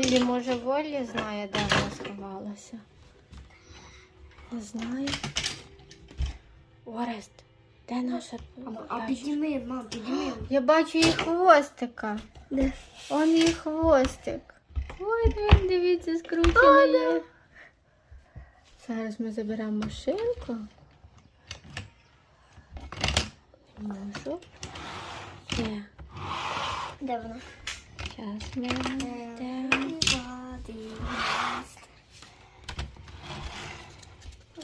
Волі, може, Волі знає, де вона сховалася. Не знаю. Орест, де наша? А підніми, мам, підніми. Я бачу її хвостика. Де? Он її хвостик. Ой, він, дивіться, скручений. Зараз ми заберемо машинку. Можу. Є. Де вона? Зараз ми йдемо.